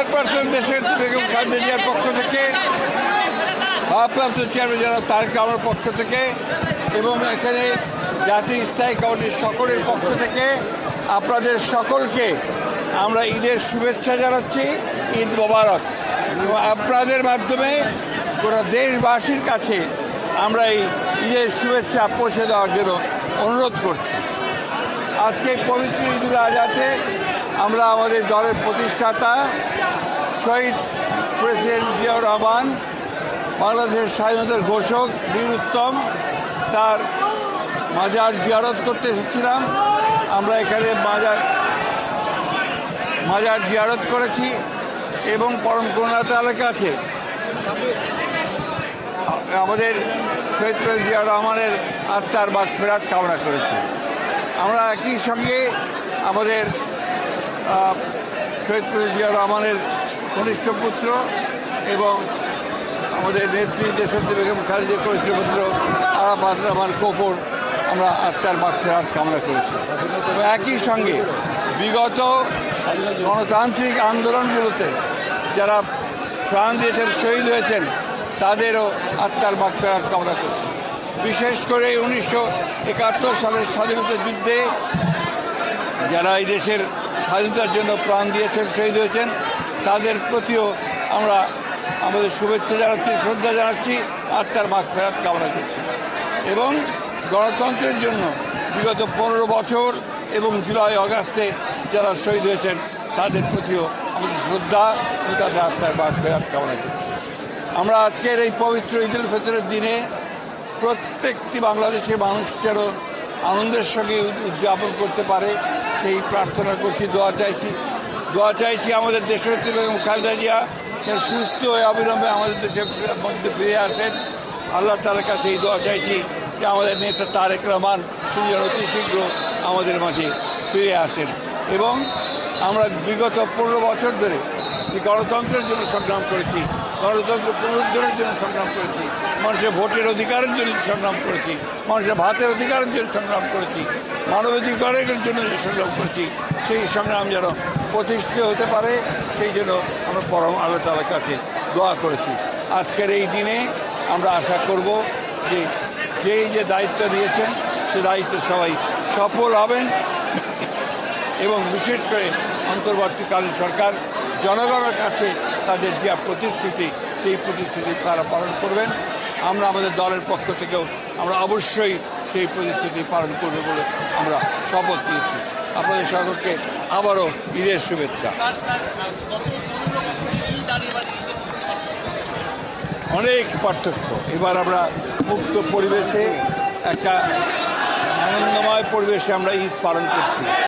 Chairperson দেশের বেগম খালেদা পক্ষ থেকে। ভারপ্রাপ্ত চেয়ারম্যান যারা, তারেক আমার পক্ষ থেকে এবং এখানে জাতীয় স্থায়ী কমিটির সকলের পক্ষ থেকে আপনাদের সকলকে আমরা ঈদের শুভেচ্ছা জানাচ্ছি, ঈদ মোবারক। আপনাদের মাধ্যমে গোটা দেশবাসীর কাছে আমরা এই ঈদের শুভেচ্ছা পৌঁছে দেওয়ার জন্য অনুরোধ করছি। আজকে পবিত্র ঈদুল আজহাতে আমরা আমাদের দলের প্রতিষ্ঠাতা শহীদ প্রেসিডেন্ট জিয়াউর রহমান, বাংলাদেশের স্বাধীনতার ঘোষক বীর উত্তম, তার মাজার জিয়ারত করতে এসেছিলাম। আমরা এখানে মাজার মাজার জিয়ারত করেছি এবং পরম করুণা তালের কাছে আমাদের শহীদ প্রেসিডেন্ট জিয়া রহমানের আত্মার বাদ ফেরাত কামনা করেছি। আমরা একই সঙ্গে আমাদের শহীদ প্রেসিডেন্ট জিয়া রহমানের কনিষ্ঠ পুত্র এবং আমাদের নেত্রী দেশত্রী বেগম খালেদা কনিষ্ঠ পুত্র আরাফাত রহমান কোপর আমরা আত্মার বাদ ফেরাত কামনা করেছি। একই সঙ্গে বিগত গণতান্ত্রিক আন্দোলনগুলোতে যারা প্রাণ দিয়েছেন, শহীদ হয়েছেন, তাদেরও আত্মার মাত্রার কামনা করছি। বিশেষ করে উনিশশো একাত্তর সালের স্বাধীনতা যুদ্ধে যারা এই দেশের স্বাধীনতার জন্য প্রাণ দিয়েছেন, শহীদ হয়েছেন তাদের প্রতিও আমরা আমাদের শুভেচ্ছা জানাচ্ছি, শ্রদ্ধা জানাচ্ছি, আত্মার মাগ ফেরাত কামনা করছি। এবং গণতন্ত্রের জন্য বিগত পনেরো বছর এবং জুলাই, অগাস্টে যারা শহীদ হয়েছেন, তাদের প্রতিও আমাদের শ্রদ্ধা ও তাদের আত্মার মাগ ফেরাত কামনা করছি। আমরা আজকের এই পবিত্র ঈদুল ফিতরের দিনে প্রত্যেকটি বাংলাদেশের মানুষ যেন আনন্দের সঙ্গে উদযাপন করতে পারে, সেই প্রার্থনা করছি, দোয়া চাইছি। দোয়া চাইছি আমাদের দেশনেত্রী এবং খালেদা জিয়া সুস্থ হয়ে অবিলম্বে আমাদের দেশের মধ্যে ফিরে আসেন। আল্লাহ তালার কাছে এই দোয়া চাইছি যে আমাদের নেতা তারেক রহমান, তিনি যেন অতি শীঘ্র আমাদের মাঝে ফিরে আসেন। এবং আমরা বিগত পনেরো বছর ধরে গণতন্ত্রের জন্য সংগ্রাম করেছি গণতন্ত্র পুনরুদ্ধারের জন্য সংগ্রাম করেছি, মানুষের ভোটের অধিকারের জন্য সংগ্রাম করেছি, মানুষের ভাতের অধিকারের জন্য সংগ্রাম করেছি, মানবাধিকারের জন্য সংগ্রাম করেছি, সেই সংগ্রাম যেন প্রতিষ্ঠিত হতে পারে, সেই জন্য আমরা পরম আল্লাহ তালার কাছে দোয়া করেছি। আজকের এই দিনে আমরা আশা করব যে যেই যে দায়িত্ব দিয়েছেন, সে দায়িত্ব সবাই সফল হবেন। এবং বিশেষ করে অন্তর্বর্তীকালীন সরকার, জনগণের কাছে তাদের যে প্রতিশ্রুতি, সেই প্রতিশ্রুতি তারা পালন করবেন। আমরা আমাদের দলের পক্ষ থেকেও আমরা অবশ্যই সেই প্রতিশ্রুতি পালন করব বলে আমরা শপথ নিয়েছি। আপনাদের সকলকে আবারও ঈদের শুভেচ্ছা। অনেক পার্থক্য। এবার আমরা মুক্ত পরিবেশে, একটা আনন্দময় পরিবেশে আমরা ঈদ পালন করছি।